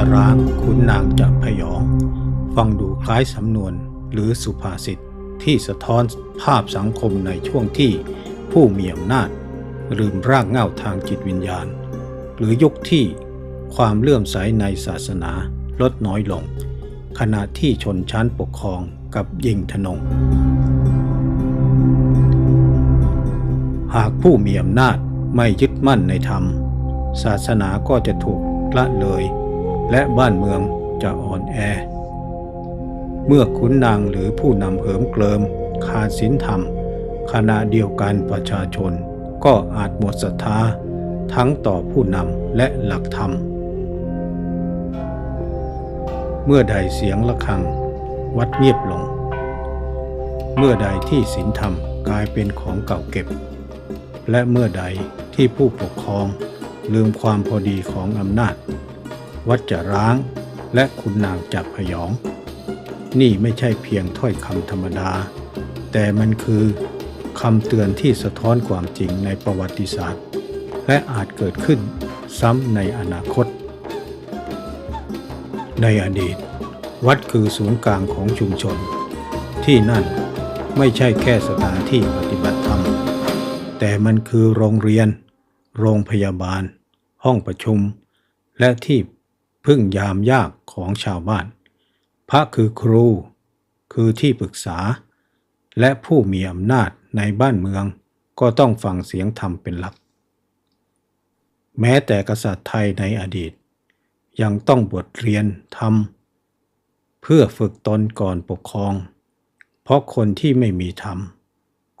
จะร้างขุนนางจะพยอง ฟังดูคล้ายสำนวนหรือสุภาษิตที่สะท้อนภาพสังคมในช่วงที่ผู้มีอำนาจ ลืมรากเหง้าทางจิตวิญญาณ หรือยุคที่ความเลื่อมใสในศาสนาลดน้อยลง ขณะที่ชนชั้นปกครองกับยิงทนง หากผู้มีอำนาจไม่ยึดมั่นในธรรม ศาสนาก็จะถูกละเลย และบ้านเมืองจะอ่อนแอ เมื่อขุนนางหรือผู้นำเหิมเกลิมขาดศีลธรรม ขณะเดียวกันประชาชนก็อาจหมดศรัทธาทั้งต่อผู้นำและหลักธรรม เมื่อใดเสียงะระฆัง วัดเงียบลง เมื่อใดที่ศีลธรรมกลายเป็นของเก่าเก็บ และเมื่อใดที่ผู้ปกครองลืมความพอดีของอำนาจ วัดจะร้าง และคุณนางจับพยอง นี่ไม่ใช่เพียงถ้อยคำธรรมดา แต่มันคือคำเตือนที่สะท้อนความจริงในประวัติศาสตร์ และอาจเกิดขึ้นซ้ำในอนาคต ในอดีต วัดคือศูนย์กลางของชุมชน ที่นั่นไม่ใช่แค่สถานที่ปฏิบัติธรรม แต่มันคือโรงเรียน โรงพยาบาล ห้องประชุม และที่ พึ่งยามยากของชาวบ้าน พระคือครู คือที่ปรึกษา และผู้มีอำนาจในบ้านเมืองก็ต้องฟังเสียงธรรมเป็นหลัก แม้แต่กษัตริย์ไทยในอดีต ยังต้องบทเรียนธรรม เพื่อฝึกตนก่อนปกครอง เพราะคนที่ไม่มีธรรม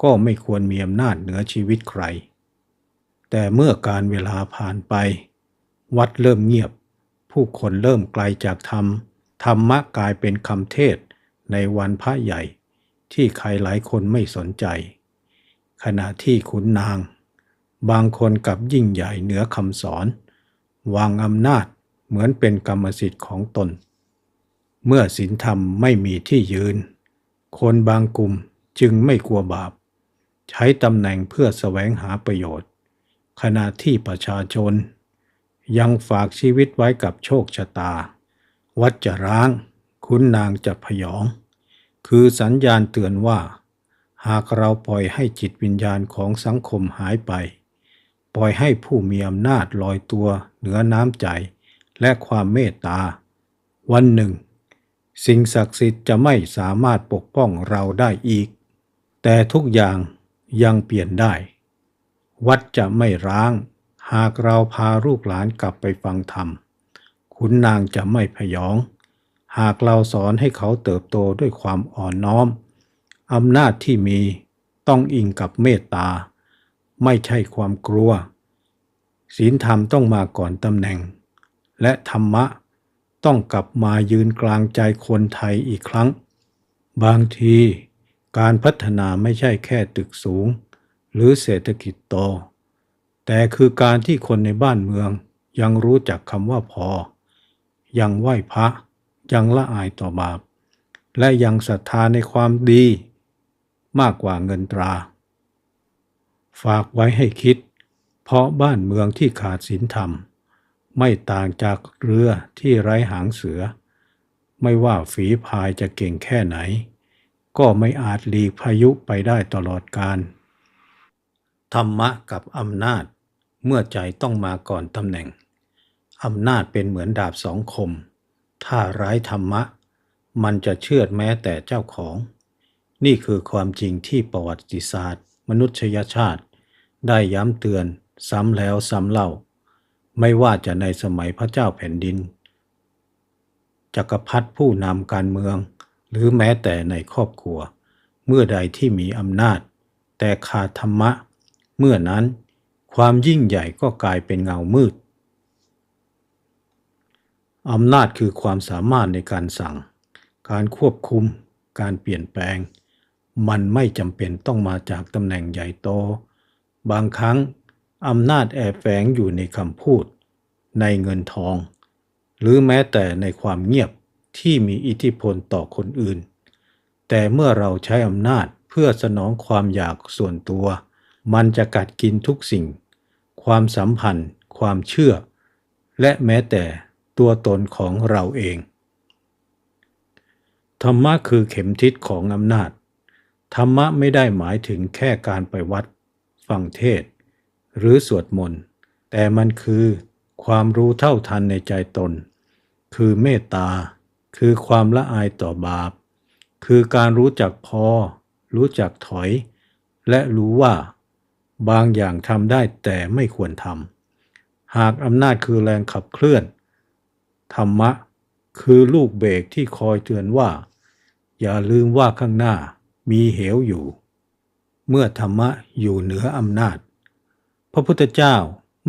ก็ไม่ควรมีอำนาจเหนือชีวิตใคร แต่เมื่อการเวลาผ่านไป วัดเริ่มเงียบ ผู้คนเริ่มไกลจากธรรม ธรรมะกลายเป็นคำเทศในวันพระใหญ่ ที่ใครหลายคนไม่สนใจ ขณะที่ขุนนาง บางคนกับยิ่งใหญ่เหนือคำสอน วางอำนาจเหมือนเป็นกรรมสิทธิ์ของตน เมื่อศีลธรรมไม่มีที่ยืน คนบางกลุ่มจึงไม่กลัวบาป ใช้ตำแหน่งเพื่อแสวงหาประโยชน์ ขณะที่ประชาชน ยังฝากชีวิตไว้กับโชคชะตา วัดจะร้าง คุณนางจะพยอง คือสัญญาณเตือนว่า หากเราปล่อยให้จิตวิญญาณของสังคมหายไป ปล่อยให้ผู้มีอำนาจลอยตัวเหนือน้ำใจ และความเมตตา วันหนึ่ง สิ่งศักดิ์สิทธิ์จะไม่สามารถปกป้องเราได้อีก แต่ทุกอย่างยังเปลี่ยนได้ วัดจะไม่ร้าง หากเราพาลูกหลานกลับไปฟังธรรม ขุนนางจะไม่พยอง หากเราสอนให้เขาเติบโตด้วยความอ่อนน้อม อำนาจที่มีต้องอิงกับเมตตา ไม่ใช่ความกลัว ศีลธรรมต้องมาก่อนตำแหน่ง และธรรมะต้องกลับมายืนกลางใจคนไทยอีกครั้ง บางทีการพัฒนาไม่ใช่แค่ตึกสูง หรือเศรษฐกิจโต แต่คือการที่คนในบ้านเมืองยังรู้จักคำว่าพอ ยังไหว้พระ ยังละอายต่อบาป และยังศรัทธาในความดี มากกว่าเงินตรา ฝากไว้ให้คิด เพราะบ้านเมืองที่ขาดศีลธรรม ไม่ต่างจากเรือที่ไร้หางเสือ ไม่ว่าฝีพายจะเก่งแค่ไหน ก็ไม่อาจหลีกพายุไปได้ตลอดการธรรมะกับอำนาจ เมื่อใจต้องมาก่อนตำแหน่งอำนาจเป็นเหมือนดาบสองคม ถ้าร้ายธรรมะ มันจะเชือดแม้แต่เจ้าของ นี่คือความจริงที่ประวัติศาสตร์ มนุษยชาติ ได้ย้ำเตือนซ้ำแล้วซ้ำเล่า ไม่ว่าจะในสมัยพระเจ้าแผ่นดิน จักรพรรดิผู้นำการเมือง หรือแม้แต่ในครอบครัว เมื่อใดที่มีอำนาจ แต่ขาดธรรมะ เมื่อนั้น ความยิ่งใหญ่ก็กลายเป็นเงามืด อำนาจคือความสามารถในการสั่ง การควบคุม การเปลี่ยนแปลง มันไม่จำเป็นต้องมาจากตำแหน่งใหญ่โต บางครั้งอำนาจแอบแฝงอยู่ในคำพูด ในเงินทอง หรือแม้แต่ในความเงียบที่มีอิทธิพลต่อคนอื่น แต่เมื่อเราใช้อำนาจเพื่อสนองความอยากส่วนตัว มันจะกัดกินทุกสิ่ง ความสัมพันธ์ ความเชื่อ และแม้แต่ตัวตนของเราเอง ธรรมะคือเข็มทิศของอำนาจ ธรรมะไม่ได้หมายถึงแค่การไปวัด ฟังเทศ หรือสวดมนต์ แต่มันคือความรู้เท่าทันในใจตน คือเมตตา คือความละอายต่อบาป คือการรู้จักพอ รู้จักถอย และรู้ว่า บางอย่างทำได้แต่ไม่ควรทำ หากอำนาจคือแรงขับเคลื่อน ธรรมะคือลูกเบรกที่คอยเตือนว่า อย่าลืมว่าข้างหน้ามีเหวอยู่ เมื่อธรรมะอยู่เหนืออำนาจ พระพุทธเจ้า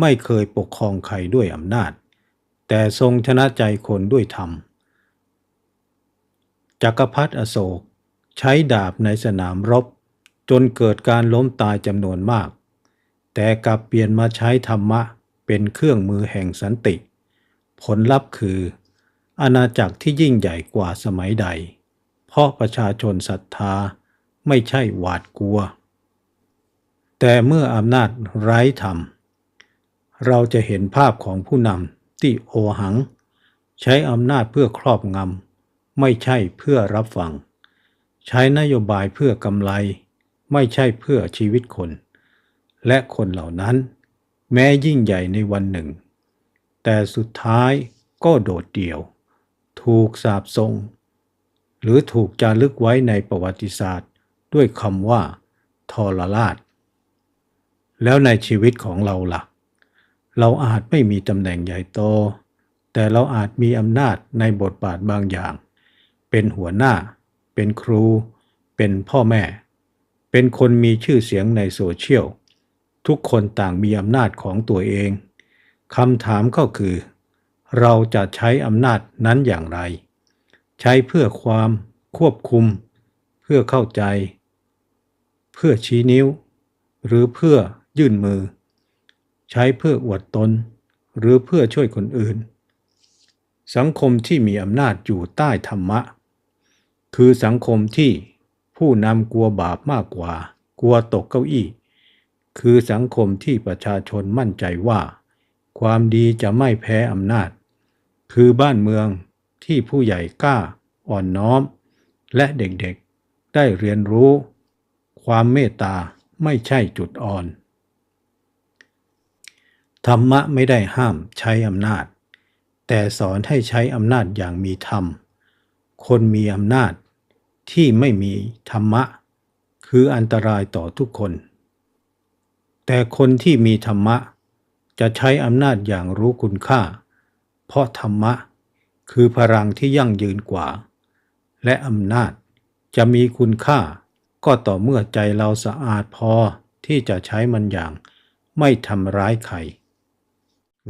ไม่เคยปกครองใครด้วยอำนาจ แต่ทรงชนะใจคนด้วยธรรม จักรพรรดิอโศกใช้ดาบในสนามรบจนเกิดการล้มตายจำนวนมาก แต่กลับเปลี่ยนมาใช้ธรรมะเป็นเครื่องมือแห่งสันติ ผลลัพธ์คือ อาณาจักรที่ยิ่งใหญ่กว่าสมัยใด เพราะประชาชนศรัทธาไม่ใช่หวาดกลัว แต่เมื่ออำนาจไร้ธรรม เราจะเห็นภาพของผู้นำที่โอหัง ใช้อำนาจเพื่อครอบงำไม่ใช่เพื่อรับฟัง ใช้นโยบายเพื่อกำไร ไม่ใช่เพื่อชีวิตคน และคนเหล่านั้น แม้ยิ่งใหญ่ในวันหนึ่ง แต่สุดท้ายก็โดดเดี่ยว ถูกสาบทรง หรือถูกจารึกไว้ในประวัติศาสตร์ ด้วยคำว่าทรราช แล้วในชีวิตของเราล่ะ เราอาจไม่มีตำแหน่งใหญ่โต แต่เราอาจมีอำนาจในบทบาทบางอย่าง เป็นหัวหน้า เป็นครู เป็นพ่อแม่ เป็นคนมีชื่อเสียงในโซเชียล ทุกคนต่างมีอำนาจของตัวเองคำถามก็คือ เราจะใช้อำนาจนั้นอย่างไร ใช้เพื่อความควบคุม เพื่อเข้าใจ เพื่อชี้นิ้ว หรือเพื่อยื่นมือ ใช้เพื่ออวดตน หรือเพื่อช่วยคนอื่น สังคมที่มีอำนาจอยู่ใต้ธรรมะ คือสังคมที่ผู้นำกลัวบาปมากกว่า กลัวตกเก้าอี้ คือสังคมที่ประชาชนมั่นใจว่า ความดีจะไม่แพ้อำนาจ คือบ้านเมืองที่ผู้ใหญ่กล้าอ่อนน้อม และเด็กๆได้เรียนรู้ ความเมตตาไม่ใช่จุดอ่อน ธรรมะไม่ได้ห้ามใช้อำนาจ แต่สอนให้ใช้อำนาจอย่างมีธรรม คนมีอำนาจที่ไม่มีธรรมะ คืออันตรายต่อทุกคน แต่คนที่มีธรรมะ จะใช้อำนาจอย่างรู้คุณค่า เพราะธรรมะคือพลังที่ยั่งยืนกว่า และอำนาจจะมีคุณค่า ก็ต่อเมื่อใจเราสะอาดพอที่จะใช้มันอย่างไม่ทำร้ายใคร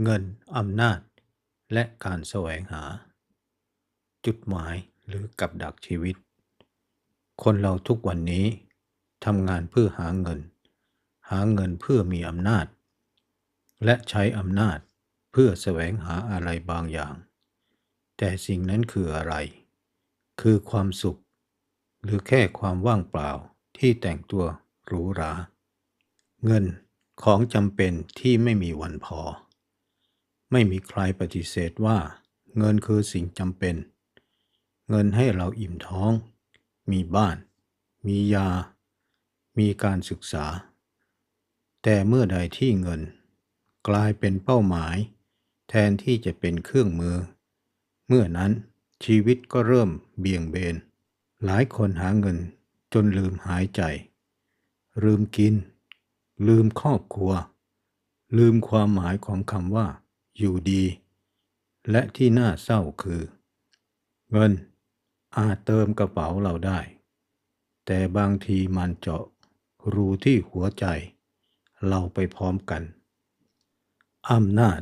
เงินอำนาจ และการแสวงหา จุดหมายหรือกับดักชีวิต คนเราทุกวันนี้ทำงานเพื่อหาเงิน หาเงินเพื่อมีอำนาจ และใช้อำนาจเพื่อแสวงหาอะไรบางอย่าง แต่สิ่งนั้นคืออะไร คือความสุข หรือแค่ความว่างเปล่าที่แต่งตัวหรูหรา เงินของจำเป็นที่ไม่มีวันพอ ไม่มีใครปฏิเสธว่า เงินคือสิ่งจำเป็น เงินให้เราอิ่มท้อง มีบ้าน มียา มีการศึกษา แต่เมื่อใดที่เงิน กลายเป็นเป้าหมาย แทนที่จะเป็นเครื่องมือ เมื่อนั้นชีวิตก็เริ่มเบี่ยงเบน หลายคนหาเงินจนลืมหายใจ ลืมกิน ลืมครอบครัว ลืมความหมายของคำว่า อยู่ดี และที่น่าเศร้าคือ เงินอาจเติมกระเป๋าเราได้ แต่บางทีมันเจาะรูที่หัวใจ เราไปพร้อมกัน อำนาจ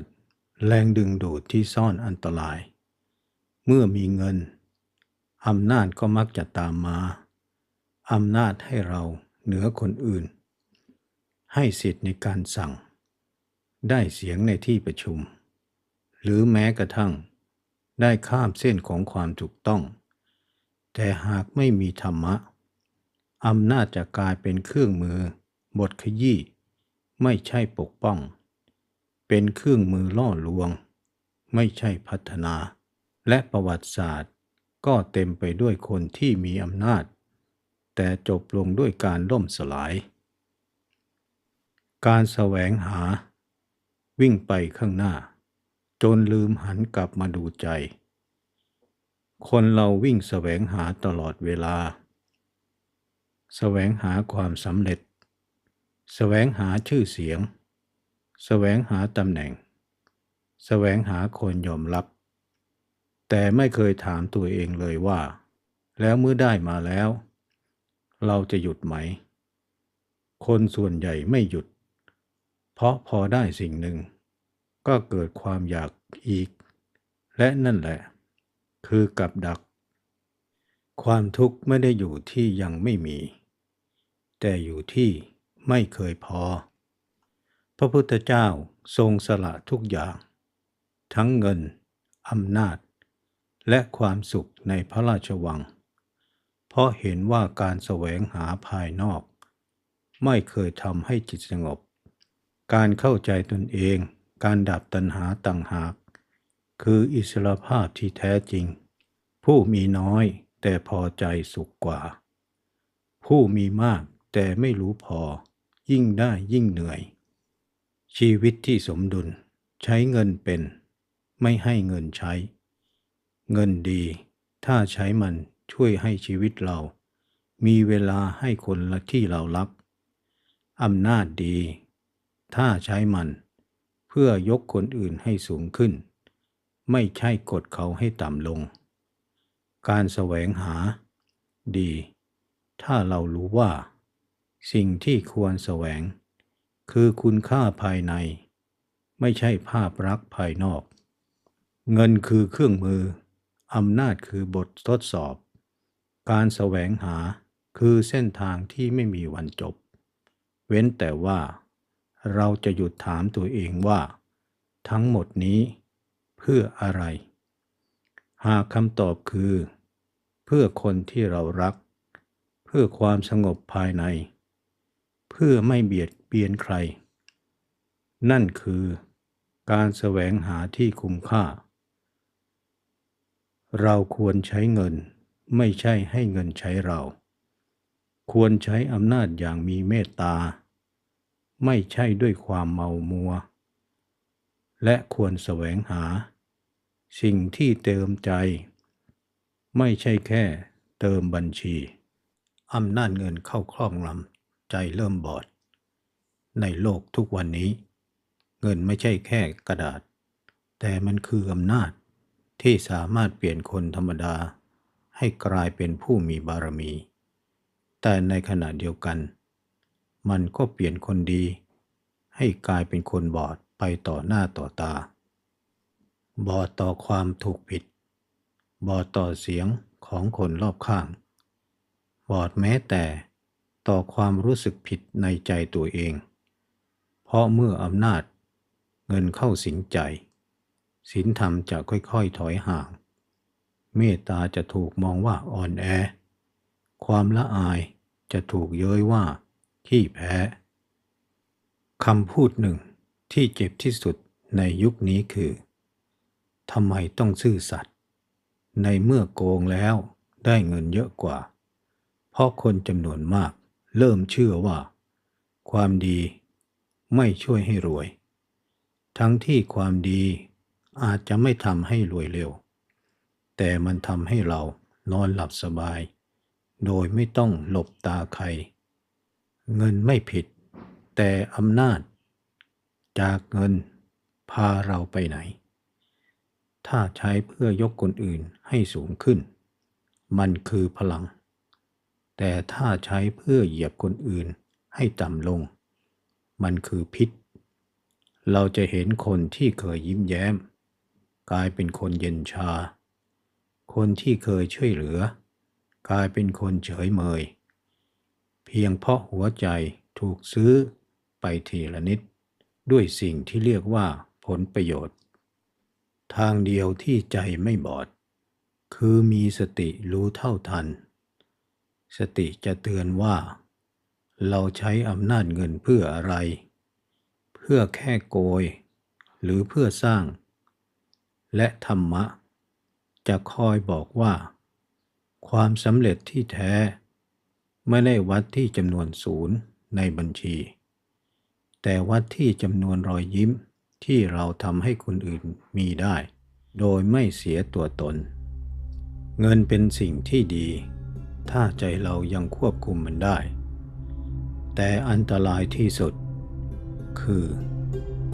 แรงดึงดูดที่ซ่อนอันตราย เมื่อมีเงิน อำนาจก็มักจะตามมา อำนาจให้เราเหนือคนอื่น ให้สิทธิ์ในการสั่ง ได้เสียงในที่ประชุม หรือแม้กระทั่ง ได้ข้ามเส้นของความถูกต้อง แต่หากไม่มีธรรมะ อำนาจจะกลายเป็นเครื่องมือบทขยี้ ไม่ใช่ปกป้อง เป็นเครื่องมือล่อลวง ไม่ใช่พัฒนา และประวัติศาสตร์ ก็เต็มไปด้วยคนที่มีอำนาจ แต่จบลงด้วยการล่มสลาย การแสวงหา วิ่งไปข้างหน้า จนลืมหันกลับมาดูใจ คนเราวิ่งแสวงหาตลอดเวลา แสวงหาความสำเร็จ แสวงหาชื่อเสียง แสวงหาตำแหน่ง แสวงหาคนยอมรับ แต่ไม่เคยถามตัวเองเลยว่า แล้วเมื่อได้มาแล้ว เราจะหยุดไหม คนส่วนใหญ่ไม่หยุด เพราะพอได้สิ่งหนึ่ง ก็เกิดความอยากอีก และนั่นแหละ คือกับดัก ความทุกข์ไม่ได้อยู่ที่ยังไม่มี แต่อยู่ที่ ไม่เคยพอ พระพุทธเจ้าทรงสละทุกอย่าง ทั้งเงินอำนาจ และความสุขในพระราชวัง เพราะเห็นว่าการแสวงหาภายนอก ไม่เคยทำให้จิตสงบ การเข้าใจตนเอง การดับตัณหาต่างหาก คืออิสรภาพที่แท้จริง ผู้มีน้อยแต่พอใจสุขกว่า ผู้มีมาก แต่ไม่รู้พอ ยิ่งได้ยิ่งเหนื่อย ชีวิตที่สมดุลใช้เงินเป็น ไม่ให้เงินใช้ เงินดี ถ้าใช้มันช่วยให้ชีวิตเรา มีเวลาให้คนละที่เรารักอำนาจดี ถ้าใช้มัน เพื่อยกคนอื่นให้สูงขึ้น ไม่ใช่กดเขาให้ต่ำลง การแสวงหา ดี ถ้าเรารู้ว่า สิ่งที่ควรแสวง คือคุณค่าภายใน ไม่ใช่ภาพลักษณ์ภายนอก เงินคือเครื่องมืออำนาจคือบททดสอบ การแสวงหาคือเส้นทางที่ไม่มีวันจบ เว้นแต่ว่า เราจะหยุดถามตัวเองว่า ทั้งหมดนี้เพื่ออะไร หากคำตอบคือ เพื่อคนที่เรารัก เพื่อความสงบภายใน เพื่อไม่เบียดเบียนใคร นั่นคือการแสวงหาที่คุ้มค่า เราควรใช้เงินไม่ใช่ให้เงินใช้เรา ควรใช้อำนาจอย่างมีเมตตา ไม่ใช่ด้วยความเมามัว และควรแสวงหา สิ่งที่เติมใจ ไม่ใช่แค่เติมบัญชี อำนาจเงินเข้าครอบงำ ใจเริ่มบอด ในโลกทุกวันนี้ เงินไม่ใช่แค่กระดาษ แต่มันคืออำนาจที่สามารถเปลี่ยนคนธรรมดา ให้กลายเป็นผู้มีบารมี แต่ในขณะเดียวกัน มันก็เปลี่ยนคนดี ให้กลายเป็นคนบอดไปต่อหน้าต่อตา บอดต่อความถูกผิด บอดต่อเสียงของคนรอบข้าง บอดแม้แต่ ต่อความรู้สึกผิดในใจตัวเอง เพราะเมื่ออำนาจเงินเข้าสิงใจศีลธรรมจะค่อยๆถอยห่าง เมตตาจะถูกมองว่าอ่อนแอ ความละอายจะถูกเย้ยว่าขี้แพ้คำพูดหนึ่งที่เจ็บที่สุดในยุคนี้คือทำไมต้องซื่อสัตย์ในเมื่อโกงแล้วได้เงินเยอะกว่า เพราะคนจำนวนมาก เริ่มเชื่อว่า ความดีไม่ช่วยให้รวย ทั้งที่ความดีอาจจะไม่ทำให้รวยเร็ว แต่มันทำให้เรานอนหลับสบาย โดยไม่ต้องหลบตาใคร เงินไม่ผิด แต่อำนาจ จากเงินพาเราไปไหน ถ้าใช้เพื่อยกคนอื่นให้สูงขึ้น มันคือพลัง แต่ถ้าใช้เพื่อเหยียบคนอื่นให้ต่ำลง มันคือพิษ เราจะเห็นคนที่เคยยิ้มแย้ม กลายเป็นคนเย็นชา คนที่เคยช่วยเหลือ กลายเป็นคนเฉยเมย เพียงเพราะหัวใจถูกซื้อไปทีละนิด ด้วยสิ่งที่เรียกว่าผลประโยชน์ ทางเดียวที่ใจไม่บอด คือมีสติรู้เท่าทัน สติจะเตือนว่า เราใช้อำนาจเงินเพื่ออะไร เพื่อแค่โกย หรือเพื่อสร้าง และธรรมะ จะคอยบอกว่า ความสำเร็จที่แท้ ไม่ได้วัดที่จำนวนศูนย์ในบัญชี แต่วัดที่จำนวนรอยยิ้มที่เราทำให้คนอื่นมีได้ โดยไม่เสียตัวตน เงินเป็นสิ่งที่ดี ถ้าใจเรายังควบคุมมันได้ แต่อันตรายที่สุด คือ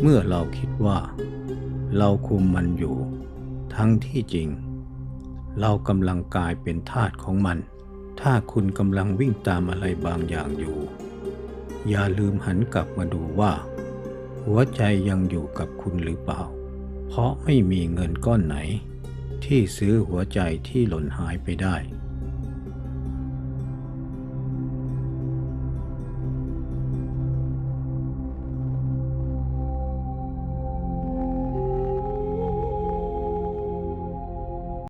เมื่อเราคิดว่า เราคุมมันอยู่ ทั้งที่จริง เรากำลังกลายเป็นทาสของมัน ถ้าคุณกำลังวิ่งตามอะไรบางอย่างอยู่ อย่าลืมหันกลับมาดูว่า หัวใจยังอยู่กับคุณหรือเปล่า เพราะไม่มีเงินก้อนไหน ที่ซื้อหัวใจที่หล่นหายไปได้